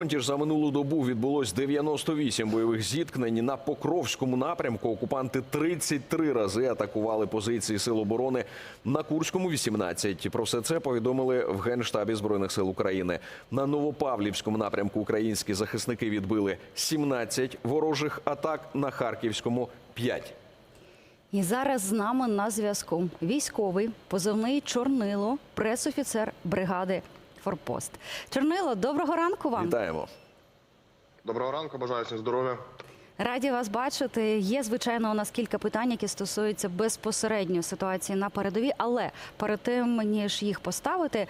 Фронті ж за минулу добу відбулось 98 бойових зіткнень на Покровському напрямку. Окупанти 33 рази атакували позиції сил оборони на Курському 18. Про все це повідомили в Генштабі збройних сил України. На Новопавлівському напрямку українські захисники відбили 17 ворожих атак. На Харківському 5. І зараз з нами на зв'язку військовий позивний Чорнило, пресофіцер бригади Форпост. Чорнило, доброго ранку вам. Вітаємо. Доброго ранку, бажаю всім здоров'я. Раді вас бачити. Є звичайно у нас кілька питань, які стосуються безпосередньо ситуації на передовій. Але перед тим ніж їх поставити.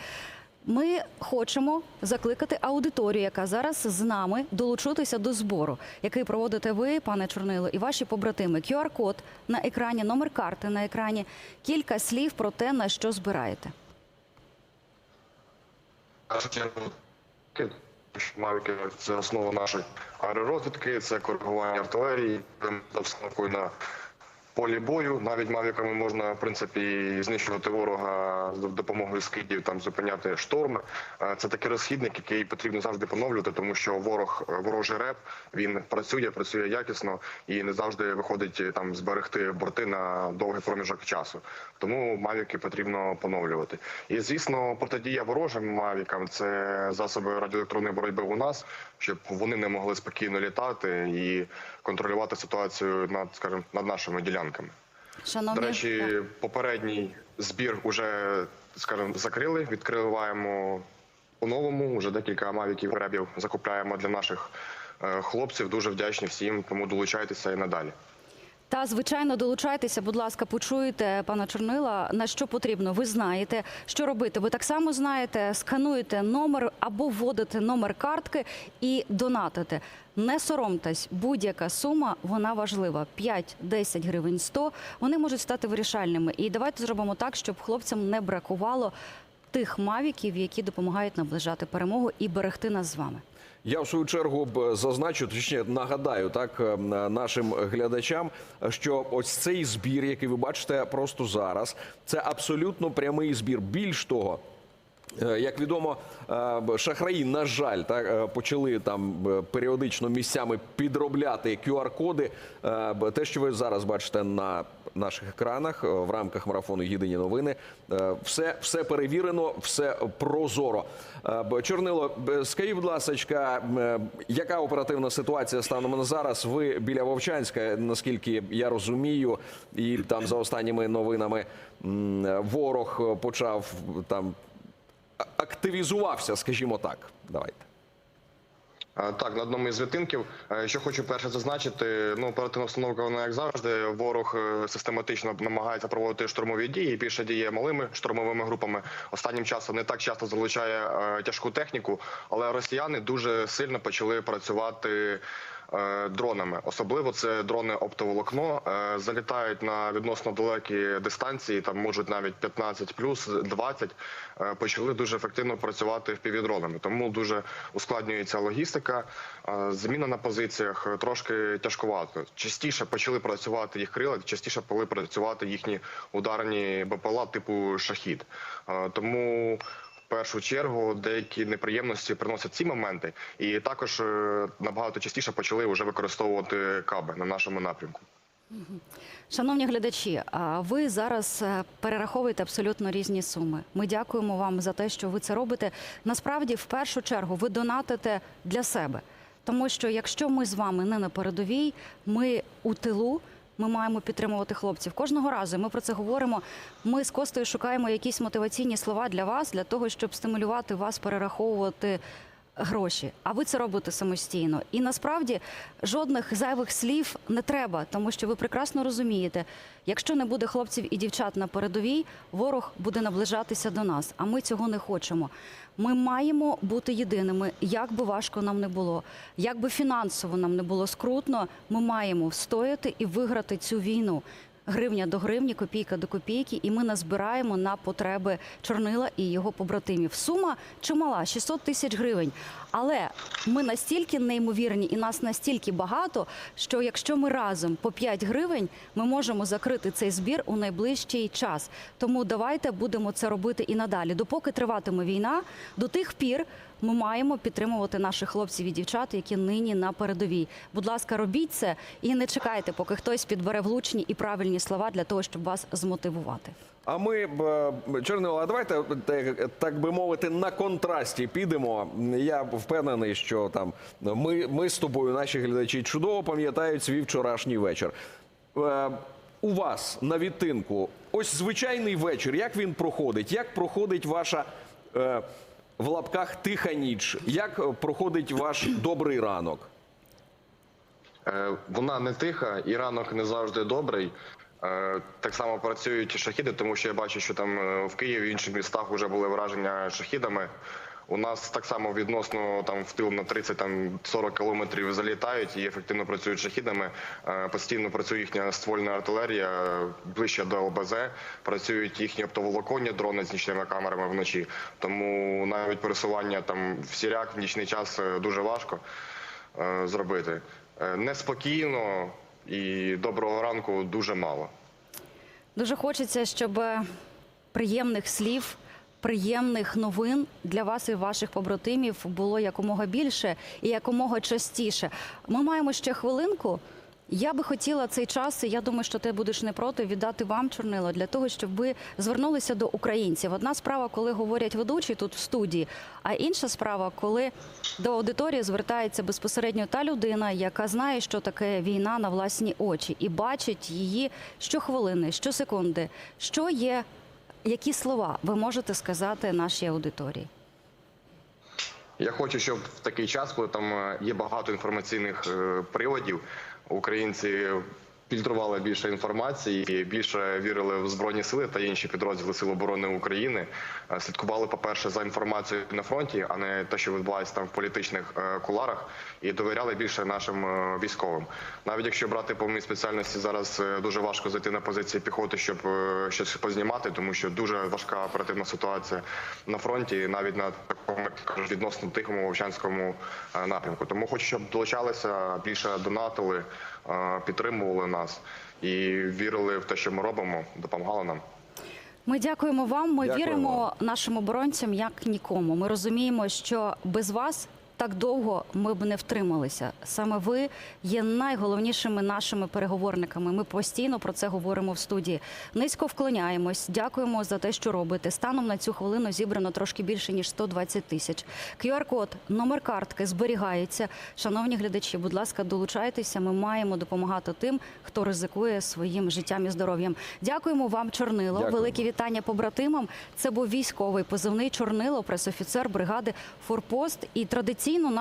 Ми хочемо закликати аудиторію, яка зараз з нами долучитися до збору, який проводите ви, пане Чорнило, і ваші побратими. QR-код на екрані, номер карти на екрані, кілька слів про те, на що збираєте. Мавіки це основа нашої аеророзвідки, це коригування артилерії, обстановкою на полі бою. Навіть мавіками можна в принципі знищувати ворога з допомогою скидів, там зупиняти шторми. Е, Це такий розхідник, який потрібно завжди поновлювати, тому що ворог ворожий реп він працює, працює якісно і не завжди виходить е, там зберегти борти на довгий проміжок часу. Тому мавіки потрібно поновлювати. І звісно, протидія ворожим мавікам це засоби радіоелектронної боротьби у нас, щоб вони не могли спокійно літати і контролювати ситуацію над, скажімо, над нашими ділянками. Шановні До речі, попередній збір уже, скажімо, закрили. Відкриваємо по-новому. Уже декілька мавіків гребів закупляємо для наших е, хлопців. Дуже вдячні всім, тому долучайтеся і надалі. Та звичайно долучайтеся, будь ласка, почуєте пана Чорнила, на що потрібно. Ви знаєте, що робити. Ви так само знаєте, скануєте номер або вводите номер картки і донатите. Не соромтесь, будь-яка сума вона важлива. 5, 10 гривень, 100, Вони можуть стати вирішальними. І давайте зробимо так, щоб хлопцям не бракувало тих мавіків, які допомагають наближати перемогу і берегти нас з вами. Я в свою чергу б зазначу, точніше нагадаю так е, нашим глядачам, що ось цей збір, який ви бачите просто зараз, це абсолютно прямий збір. Більш того. Е, Як відомо, е, шахраї, на жаль, так е, почали там періодично місцями підробляти QR-коди. Те, що ви зараз бачите на наших екранах в рамках марафону Єдині новини, все, все перевірено, все прозоро. Чорнило, скажіть, будь ласка, яка оперативна ситуація станом на зараз? Ви біля Вовчанська, наскільки я розумію, і там за останніми новинами ворог почав там активізувався, скажімо так. Давайте. Так, на одному із відтинків. Е, Що хочу перше зазначити, ну оперативна обстановка, вона як завжди. Ворог е, систематично намагається проводити штурмові дії. Більше діє малими штурмовими групами. Останнім часом не так часто залучає е, тяжку техніку, але росіяни дуже сильно почали працювати. Е, Дронами, особливо це дрони оптоволокно, е, залітають на відносно далекі дистанції, там можуть навіть 15 плюс 20, е, почали дуже ефективно працювати впівдронами. Тому дуже ускладнюється логістика. Зміна на позиціях трошки тяжкувато. Частіше почали працювати їх крила, частіше почали працювати їхні ударні БПЛА типу шахід. Тому першу чергу деякі неприємності приносять ці моменти, і також е, набагато частіше почали вже використовувати каби на нашому напрямку. Шановні глядачі, ви зараз е, перераховуєте абсолютно різні суми. Ми дякуємо вам за те, що ви це робите. Насправді, в першу чергу, ви донатите для себе, тому що якщо ми з вами не на передовій, ми у тилу. Ми маємо підтримувати хлопців кожного разу. Ми про це говоримо. Ми з Костою шукаємо якісь мотиваційні слова для вас, для того, щоб стимулювати вас перераховувати гроші. А ви це робите самостійно. І насправді жодних зайвих слів не треба, тому що ви прекрасно розумієте, якщо не буде хлопців і дівчат на передовій, ворог буде наближатися до нас. А ми цього не хочемо. Ми маємо бути єдиними, як би важко нам не було, як би фінансово нам не було скрутно. Ми маємо встояти і виграти цю війну. Гривня до гривні, копійка до копійки, і ми назбираємо на потреби Чорнила і його побратимів. Сума чимала 600 тисяч гривень. Але ми настільки неймовірні і нас настільки багато, що якщо ми разом по 5 гривень, ми можемо закрити цей збір у найближчий час. Тому давайте будемо це робити і надалі. Допоки триватиме війна, до тих пір Ми маємо підтримувати наших хлопців і дівчат, які нині на передовій. Будь ласка, робіть це і не чекайте, поки хтось підбере влучні і правильні слова для того, щоб вас змотивувати. А ми е, а давайте так, так би мовити на контрасті підемо. Я впевнений, що там ми, ми з тобою, наші глядачі, чудово пам'ятають свій вчорашній вечір. Е, У вас на відтинку ось звичайний вечір. Як він проходить? Як проходить ваша е, в лапках тиха ніч? Як проходить ваш добрий ранок? Е, Вона не тиха і ранок не завжди добрий. Е, Так само працюють шахіди, тому що я бачу, що там е, в Києві в інших містах вже були враження шахідами. У нас так само відносно там в тил на 30-40 кілометрів залітають і ефективно працюють шахідами. Е, Постійно працює їхня ствольна артилерія е, ближче до ОБЗ. Працюють їхні оптоволоконні дрони з нічними камерами вночі. Тому навіть пересування там в сіряк в нічний час е, дуже важко зробити. Неспокійно і доброго ранку дуже мало. Дуже хочеться, щоб приємних слів, приємних новин для вас і ваших побратимів було якомога більше і якомога частіше. Ми маємо ще хвилинку. Я би хотіла цей час, і я думаю, що ти будеш не проти віддати вам чорнило для того, щоб ви звернулися до українців. Одна справа, коли говорять ведучі тут в студії, а інша справа, коли до аудиторії звертається безпосередньо та людина, яка знає, що таке війна на власні очі, і бачить її щохвилини, щосекунди. Що є, які слова ви можете сказати нашій аудиторії? Я хочу, щоб в такий час, коли там е, є багато інформаційних приладів, приводів, українці фільтрували більше інформації, більше вірили в збройні сили та інші підрозділи Сил оборони України. е, Слідкували, по-перше, за інформацією на фронті, а не те, що відбувається там в політичних е, куларах, і довіряли більше нашим е, військовим. Навіть якщо брати по моїй спеціальності, зараз дуже важко зайти на позиції піхоти, щоб щось познімати, тому що дуже важка оперативна ситуація на фронті, навіть на такому відносно тихому вовчанському напрямку. Тому хочу, щоб долучалися більше донатили, підтримували нас і вірили в те, що ми робимо, допомагали нам. Ми дякуємо вам. Ми Дякуємо віримо нашим оборонцям як нікому. Ми розуміємо, що без вас. Так довго ми б не втрималися. Саме ви є найголовнішими нашими переговорниками. Ми постійно про це говоримо в студії. Низько вклоняємось. Дякуємо за те, що робите. Станом на цю хвилину зібрано трошки більше ніж 120 тисяч. QR-код, номер картки зберігається. Шановні глядачі, будь ласка, долучайтеся. Ми маємо допомагати тим, хто ризикує своїм життям і здоров'ям. Дякуємо вам, Чорнило. Дякуємо. Велике вітання побратимам. Це був військовий позивний Чорнило, пресофіцер бригади Форпост. І традиційно наш